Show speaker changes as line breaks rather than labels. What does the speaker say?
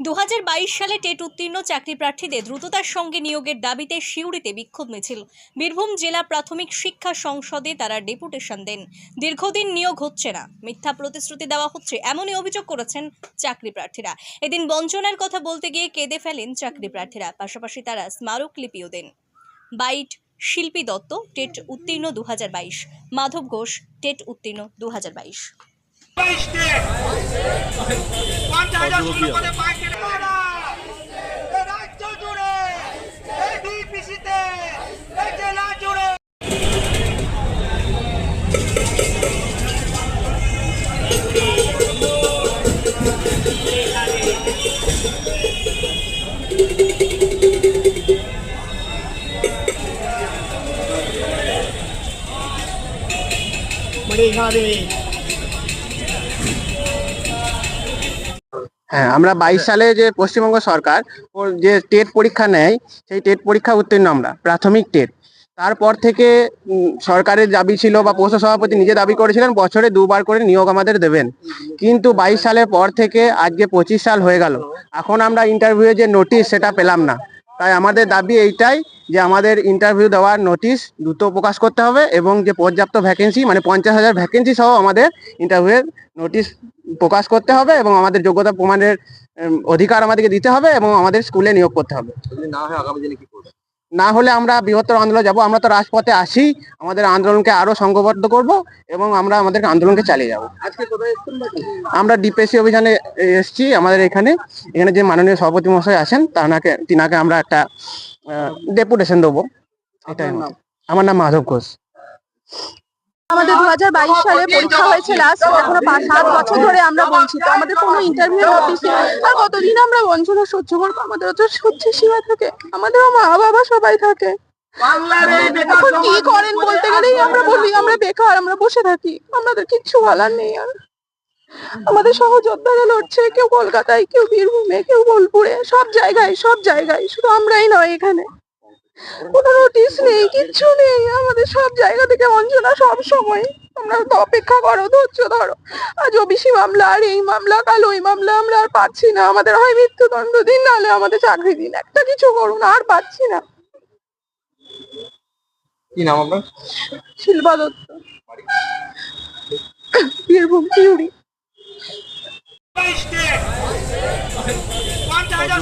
দু হাজার বাইশ সালে টেট উত্তীর্ণ চাকরি প্রার্থীদের দ্রুততার সঙ্গে নিয়োগের দাবিতে সিউড়িতে বিক্ষোভ মিছিল। বীরভূম জেলা প্রাথমিক শিক্ষা সংসদে তারা ডেপুটেশন দেন। দীর্ঘদিন নিয়োগ হচ্ছে না। মিথ্যা প্রতিশ্রুতি দেওয়া হচ্ছে এমনই অভিযোগ করেছেন চাকরি প্রার্থীরা। এদিন বঞ্চনার কথা বলতে গিয়ে কেঁদে ফেলেন চাকরি প্রার্থীরা। পাশাপাশি তারা স্মারক লিপিও দেন। বাইট শিল্পী দত্ত, টেট উত্তীর্ণ দু হাজার বাইশ। মাধব ঘোষ, টেট উত্তীর্ণ দু হাজার বাইশ।
বাইশটে। পঞ্চাশ হাজার ষোলো পদে এ রাজ্য জুড়ে এই ডিপিসিতে এই জেলা জুড়ে।
হ্যাঁ আমরা বাইশ সালে যে পশ্চিমবঙ্গ সরকার যে টেট পরীক্ষা নেয়, সেই টেট পরীক্ষা উত্তীর্ণ আমরা, প্রাথমিক টেট। তারপর থেকে সরকারের দাবি ছিল বা পৌর সভাপতি নিজে দাবি করেছিলেন, বছরে দুবার করে নিয়োগ আমাদের দেবেন। কিন্তু বাইশ সালের পর থেকে আজকে পঁচিশ সাল হয়ে গেল। এখন আমরা ইন্টারভিউ যে নোটিশ সেটা পেলাম না। তাই আমাদের দাবি এইটাই যে আমাদের ইন্টারভিউ দেওয়ার নোটিশ দ্রুত প্রকাশ করতে হবে এবং যে পর্যাপ্ত ভ্যাকেন্সি মানে পঞ্চাশ হাজার ভ্যাকেন্সি সহ আমাদের ইন্টারভিউয়ের নোটিশ প্রকাশ করতে হবে এবং আমাদের যোগ্যতা প্রমাণের অধিকার আমাদেরকে দিতে হবে এবং আমাদের স্কুলে নিয়োগ করতে হবে। না হলে আমরা বৃহত্তর আন্দোলন যাব আমরা তো রাজপথে আসি আমাদের আন্দোলনকে আরও সংঘবদ্ধ করব এবং আমরা আমাদের আন্দোলনকে চালিয়ে যাব। আজকে আমরা ডিপিএসসি অভিযানে এসেছি আমাদের এখানে। এখানে যে মাননীয় সভাপতি মহাশয় আছেন তাকে তিনাকে আমরা একটা ডেপুটেশন দেবো। এটাই আমার নাম মাধব ঘোষ।
আমাদের দু হাজার বাইশ সালে পরীক্ষা হয়েছে লাস্ট এখনও সাত বছর ধরে আমরা বঞ্চিত। আমাদের কোনো ইন্টারভিউ নেই। আর কতদিন আমরা বঞ্চনা সহ্য করব? আমাদের তো সহ্যের সীমা থাকে। আমাদের মা বাবা সবাই থাকে। এখন কি করেন বলতে গেলেই আমরা বলি, আমরা বেকার, আমরা বসে থাকি। আমাদের কিচ্ছু বলার নেই আর। আমাদের সহযোদ্ধারা লড়ছে, কেউ কলকাতায়, কেউ বীরভূমে, কেউ বোলপুরে। সব জায়গায় সব জায়গায়। শুধু আমরাই নয় এখানে। কোনো নোটিশ নেই কিচ্ছু নেই। আমাদের সব জায়গা থেকে বঞ্চনা সব সময়। আমরা তো অপেক্ষা করো ধৈর্য ধরো। আজ ওবিসি মামলা আর এই মামলা কাল ওই মামলা আমরা আর পাচ্ছি না। আমাদের হয় মৃত্যুদণ্ড দিন নাহলে আমাদের চাকরি দিন। একটা কিছু করুন আর পাচ্ছি না।
কি নাম আপনার?
শিল্পা দত্ত। বীরভূম
বাইশটে পঞ্চাশ হাজার